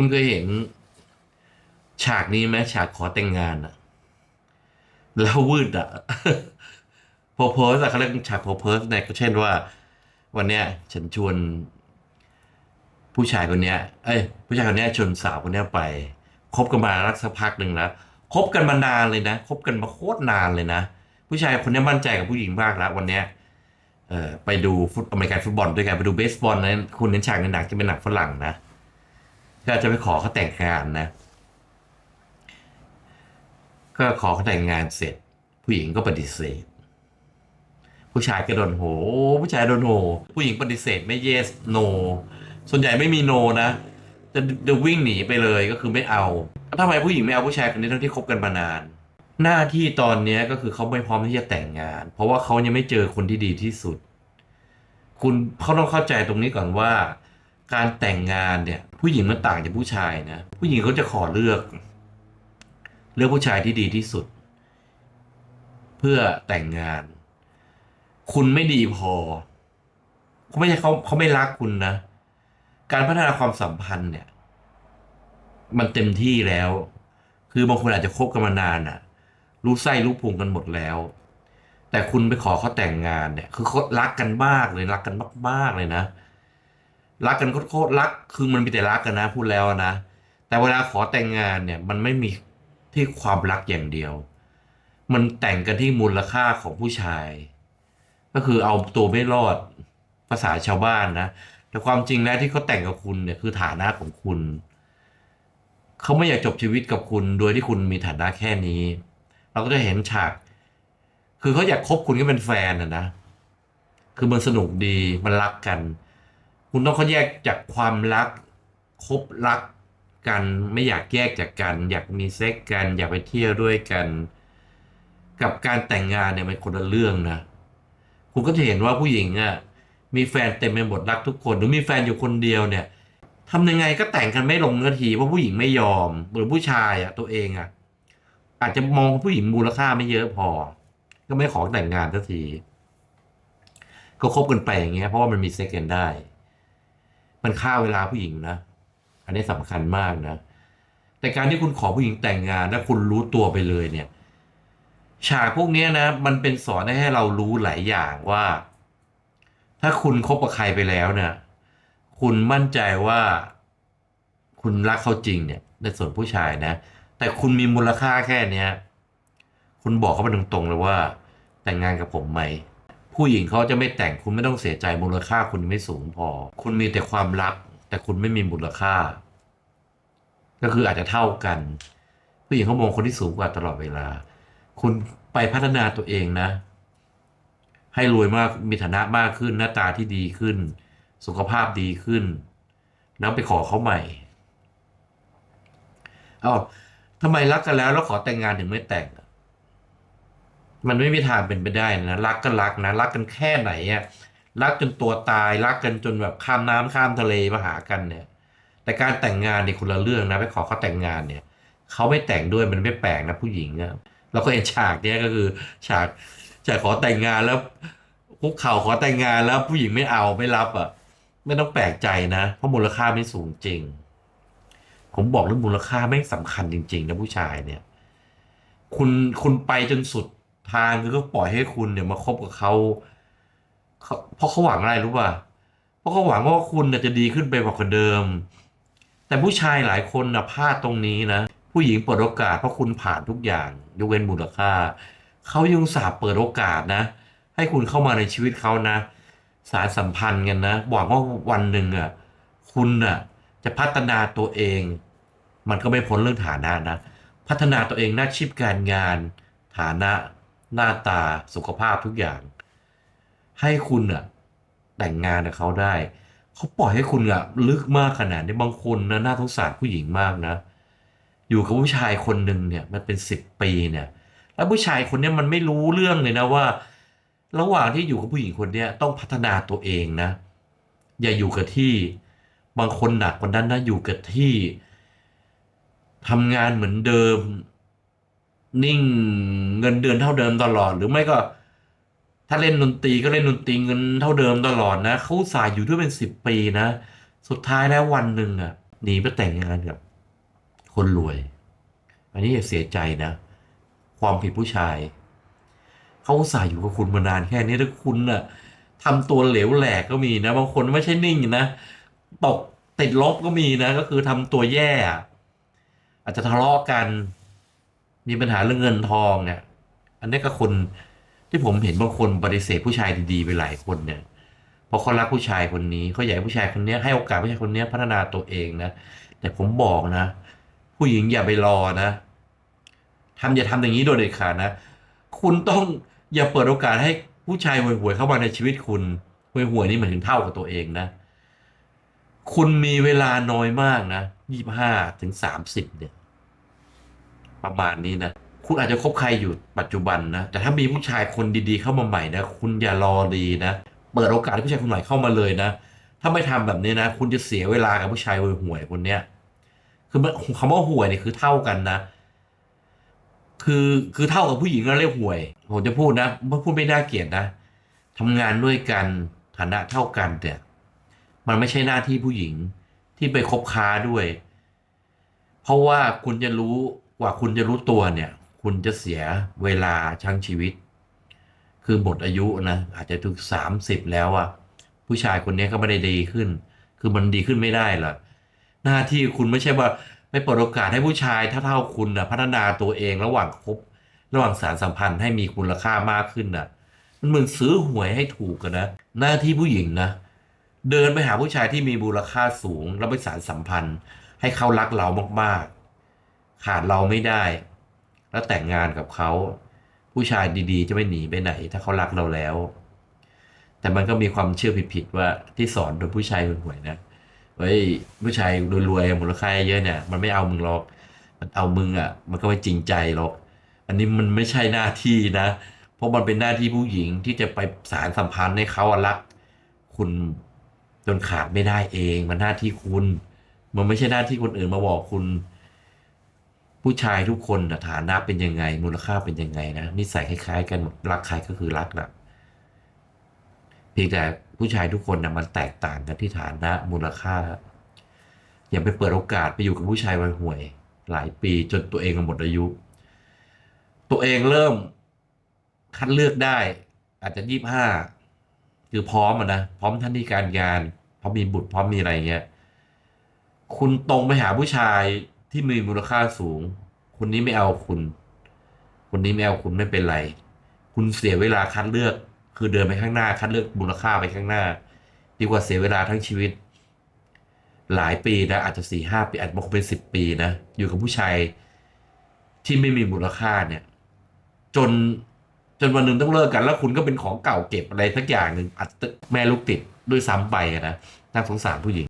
คุณเคยเห็น ฉากนี้ไหมฉากขอแต่งงานอะแล้ววืดอะโพโพสอะเขาเรียกฉากโพโพสเนี่ยก็เช่นว่า วันเนี้ยฉันชวน ผู้ชายคนเนี้ย เอ้ย ผู้ชายคนเนี้ยชวนสาวคนเนี้ยไปคบกันมารักสักพักหนึ่งแล้วคบกันมานานเลยนะคบกันมาโคตรนานเลยนะผู้ชายคนนี้มั่นใจกับผู้หญิงมากแล้ววันเนี้ยเอ่อไปดูฟุตอเมริกันฟุตบอลด้วยกันไปดูเบสบอลนะคุณเน้นฉากในหนังจะเป็นหนังฝรั่งนะ ก็จะไปขอเขาแต่งงานนะ ก็ขอเขาแต่งงานเสร็จ ผู้หญิงก็ปฏิเสธ ผู้ชายก็โดนโห ผู้ชายโดนโห ผู้หญิงปฏิเสธไม่ yes no ส่วนใหญ่ไม่มี no นะ จะจะวิ่งหนีไปเลยก็คือไม่เอาทำไมผู้หญิงไม่เอาผู้ชายคนนี้ทั้งที่คบกันมานาน หน้าที่ตอนนี้ก็คือเขาไม่พร้อมที่จะแต่งงาน เพราะว่าเขายังไม่เจอคนที่ดีที่สุด คุณเขาต้องเข้าใจตรงนี้ก่อนว่า การแต่งงานเนี่ย ผู้หญิงมันต่างจากผู้ชายนะ ผู้หญิงเขาจะขอเลือก เลือกผู้ชายที่ดีที่สุด เพื่อแต่งงาน คุณไม่ดีพอเขาไม่ใช่เขาเขาไม่รักคุณนะ การพัฒนาความสัมพันธ์เนี่ย มันเต็มที่แล้ว คือบางคนอาจจะคบกันมานานอะรู้ไส้รู้พุงกันหมดแล้ว แต่คุณไปขอเขาแต่งงานเนี่ย คือเขารักกันมากเลยรักกันมากๆเลยนะ รักกันโคตรรักคือมันมีแต่รักกันนะ พูดแล้วนะแต่เวลาขอแต่งงานเนี่ยมันไม่มีที่ความรักอย่างเดียว มันแต่งกันที่มูลค่าของผู้ชาย ก็คือเอาตัวไม่รอดภาษาชาวบ้านนะแต่ความจริงแล้วที่เขาแต่งกับคุณเนี่ยคือฐานะของคุณ เขาไม่อยากจบชีวิตกับคุณ โดยที่คุณมีฐานะแค่นี้ เราก็จะเห็นฉาก คือเขาอยากคบคุณก็เป็นแฟนนะนะ คือมันสนุกดีมันรักกัน คุณต้องเขาแยกจากความรักคบรักกันไม่อยากแยกจากกัน อยากมีเซ็กกัน อยากไปเที่ยวด้วยกัน กับการแต่งงานเนี่ยมันคนละเรื่องนะคุณก็จะเห็นว่าผู้หญิงอะมีแฟนเต็มไปหมดรักทุกคน หรือมีแฟนอยู่คนเดียวเนี่ยทำยังไงก็แต่งกันไม่ลงนาทีเพราะผู้หญิงไม่ยอมหรือผู้ชายอะตัวเองอะอาจจะมองผู้หญิงมูลค่าไม่เยอะพอ ก็ไม่ขอแต่งงานสักที ก็คบกันไปอย่างเงี้ยเพราะว่ามันมีเซ็กกันได้ มันฆ่าเวลาผู้หญิงนะ อันนี้สำคัญมากนะ แต่การที่คุณขอผู้หญิงแต่งงานแล้วคุณรู้ตัวไปเลยเนี่ย ฉากพวกนี้นะ มันเป็นสอนให้เรารู้หลายอย่างว่า ถ้าคุณคบกับใครไปแล้วเนี่ย คุณมั่นใจว่า คุณรักเขาจริงเนี่ย ในส่วนผู้ชายนะ แต่คุณมีมูลค่าแค่เนี้ย คุณบอกเขาไปตรงๆเลยว่า แต่งงานกับผมไหม ผู้หญิงเขาจะไม่แต่งคุณไม่ต้องเสียใจมูลค่าคุณไม่สูงพอ คุณมีแต่ความรัก แต่คุณไม่มีมูลค่า ก็คืออาจจะเท่ากัน ผู้หญิงเขามองคนที่สูงกว่าตลอดเวลา คุณไปพัฒนาตัวเองนะ ให้รวยมากมีฐานะมากขึ้นหน้าตาที่ดีขึ้น สุขภาพดีขึ้น แล้วไปขอเขาใหม่เอาทำไมรักกันแล้วแล้วขอแต่งงานถึงไม่แต่ง มันไม่มีทางเป็นไปได้นะรักก็รักนะรักกันแค่ไหนอะรักจนตัวตายรักกันจนแบบข้ามน้ำข้ามทะเลมาหากันเนี่ย แต่การแต่งงานเนี่ยคนละเรื่องนะไปขอเขาแต่งงานเนี่ยเขาไม่แต่งด้วยมันไม่แปลกนะผู้หญิงอะเราก็เห็นฉากเนี้ยก็คือฉากฉากขอแต่งงานแล้วคุกเข่าขอแต่งงานแล้วผู้หญิงไม่เอาไม่รับอะ ไม่ต้องแปลกใจนะ เพราะมูลค่าไม่สูงจริง ผมบอกเรื่องมูลค่าไม่สำคัญจริง ๆ นะผู้ชายเนี่ย คุณคุณไปจนสุด ทางคือก็ปล่อยให้คุณเนี่ยมาคบกับเขาเขาเพราะเขาหวังอะไรรู้ป่ะเพราะเขาหวังว่าคุณน่ะจะดีขึ้นไปกว่าเดิม แต่ผู้ชายหลายคนนะพลาดตรงนี้นะ ผู้หญิงเปิดโอกาสเพราะคุณผ่านทุกอย่างยกเว้นมูลค่าเขายังสาบเปิดโอกาสนะ ให้คุณเข้ามาในชีวิตเขานะ สารสัมพันธ์กันนะหวังว่าวันหนึ่งอะคุณอะจะพัฒนาตัวเอง มันก็ไม่พ้นเรื่องฐานะนะ พัฒนาตัวเองหน้าชีพการงานฐานะ หน้าตาสุขภาพทุกอย่าง ให้คุณอะแต่งงานกับเขาได้ เขาปล่อยให้คุณอะลึกมากขนาดนี้บางคนนะน่าสงสารผู้หญิงมากนะ อยู่กับผู้ชายคนหนึ่งเนี่ยมันเป็นสิบปีเนี่ย แล้วผู้ชายคนนี้มันไม่รู้เรื่องเลยนะว่า ระหว่างที่อยู่กับผู้หญิงคนเนี้ยต้องพัฒนาตัวเองนะ อย่าอยู่กับที่บางคนหนักกว่านั้นนะอยู่กับที่ทำงานเหมือนเดิม นิ่งเงินเดือนเท่าเดิมตลอด หรือไม่ก็ ถ้าเล่นดนตรีก็เล่นดนตรีเงินเท่าเดิมตลอดนะเขาอุตสายอยู่ด้วยเป็นสิบปีนะ สุดท้ายแล้ววันหนึ่งอะหนีไปแต่งงานกับคนรวย อันนี้อย่าเสียใจนะ ความผิดผู้ชายเขาอุตส่าห์อยู่กับคุณมานานแค่นี้ถ้าคุณน่ะทำตัวเหลวแหลกก็มีนะ บางคนไม่ใช่นิ่งนะตกติดลบก็มีนะ ก็คือทำตัวแย่อะอาจจะทะเลาะกัน มีปัญหาเรื่องเงินทองเนี่ยอันนี้ก็คนที่ผมเห็นบางคนปฏิเสธผู้ชายดีๆไปหลายคนเนี่ยพราะเขารักผู้ชายคนนี้เขาอยากให้ผู้ชายคนนี้ให้โอกาสผู้ชายคนนี้พัฒนาตัวเองนะแต่ผมบอกนะ ผู้หญิงอย่าไปรอนะทำอย่าทำอย่างนี้โดยเด็ดขาดนะคุณต้องอย่าเปิดโอกาสให้ผู้ชายห่วยๆเข้ามาในชีวิตคุณห่วยๆนี่หมายถึงเท่ากับตัวเองนะ คุณมีเวลาน้อยมากนะยี่ห้าถึงสามสิบเนี่ย ประมาณนี้นะ คุณอาจจะคบใครอยู่ปัจจุบันนะ แต่ถ้ามีผู้ชายคนดีๆเข้ามาใหม่นะ คุณอย่ารอดีนะ เปิดโอกาสให้ผู้ชายคนใหม่เข้ามาเลยนะ ถ้าไม่ทำแบบนี้นะ คุณจะเสียเวลากับผู้ชายห่วยๆคนเนี้ย คือมันคำว่าห่วยเนี่ยคือเท่ากันนะ คือคือเท่ากับผู้หญิงก็เรียกห่วย ผมจะพูดนะพูดไม่น่าเกลียดนะทำงานด้วยกันฐานะเท่ากันเนี่ยมันไม่ใช่หน้าที่ผู้หญิงที่ไปคบค้าด้วย เพราะว่าคุณจะรู้ กว่าคุณจะรู้ตัวเนี่ย คุณจะเสียเวลาทั้งชีวิต คือหมดอายุนะ อาจจะถึงสามสิบแล้วอะผู้ชายคนนี้ก็ไม่ได้ดีขึ้น คือมันดีขึ้นไม่ได้หรอกหน้าที่คุณไม่ใช่ว่าไปเปิดโอกาสให้ผู้ชายเท่าคุณนะพัฒนาตัวเองระหว่างคบระหว่างสารสัมพันธ์ให้มีคุณค่ามากขึ้นนะมันเหมือนซื้อหวยให้ถูกกันนะ หน้าที่ผู้หญิงนะ เดินไปหาผู้ชายที่มีมูลค่าสูง แล้วไปสารสัมพันธ์ ให้เขารักเรามากๆ ขาดเราไม่ได้ แล้วแต่งงานกับเขา ผู้ชายดีๆ จะไม่หนีไปไหน ถ้าเขารักเราแล้ว แต่มันก็มีความเชื่อผิดๆว่าที่สอนโดยผู้ชายหวยๆนะเฮ้ยผู้ชายรวยๆมูลค่าเยอะเนี่ย มันไม่เอามึงหรอก มันเอามึงอะ มันก็ไม่จริงใจหรอก อันนี้มันไม่ใช่หน้าที่นะ เพราะมันเป็นหน้าที่ผู้หญิงที่จะไปสารสัมพันธ์ให้เขาอะรัก คุณจนขาดไม่ได้เอง มันหน้าที่คุณ มันไม่ใช่หน้าที่คนอื่นมาบอกคุณ ผู้ชายทุกคนฐานะเป็นยังไง มูลค่าเป็นยังไงนะนิสัยคล้ายๆ กันหมดรักใครก็คือรักนะเพียงแต่ผู้ชายทุกคนนะมันแตกต่างกันที่ฐานะมูลค่า อย่าไปเปิดโอกาสไปอยู่กับผู้ชายวัยห่วย หลายปีจนตัวเองหมดอายุ ตัวเองเริ่มคัดเลือกได้ อาจจะยี่ห้าคือพร้อมอะนะพร้อมท่านที่การงานพร้อมมีบุตรพร้อมมีอะไรเงี้ยคุณตรงไปหาผู้ชาย ที่มีมูลค่าสูง คนนี้ไม่เอาคุณ คนนี้ไม่เอาคุณไม่เป็นไร คุณเสียเวลาคัดเลือก คือเดินไปข้างหน้าคัดเลือกมูลค่าไปข้างหน้า ดีกว่าเสียเวลาทั้งชีวิต หลายปีนะอาจจะสี่ห้าปีอาจจะบอกเป็นสิบปีนะอยู่กับผู้ชายที่ไม่มีมูลค่าเนี่ย จนจนวันหนึ่งต้องเลิกกัน แล้วคุณก็เป็นของเก่าเก็บอะไรสักอย่างหนึ่งอาจจะแม่ลูกติดด้วยซ้ำไปนะน่าสงสารผู้หญิง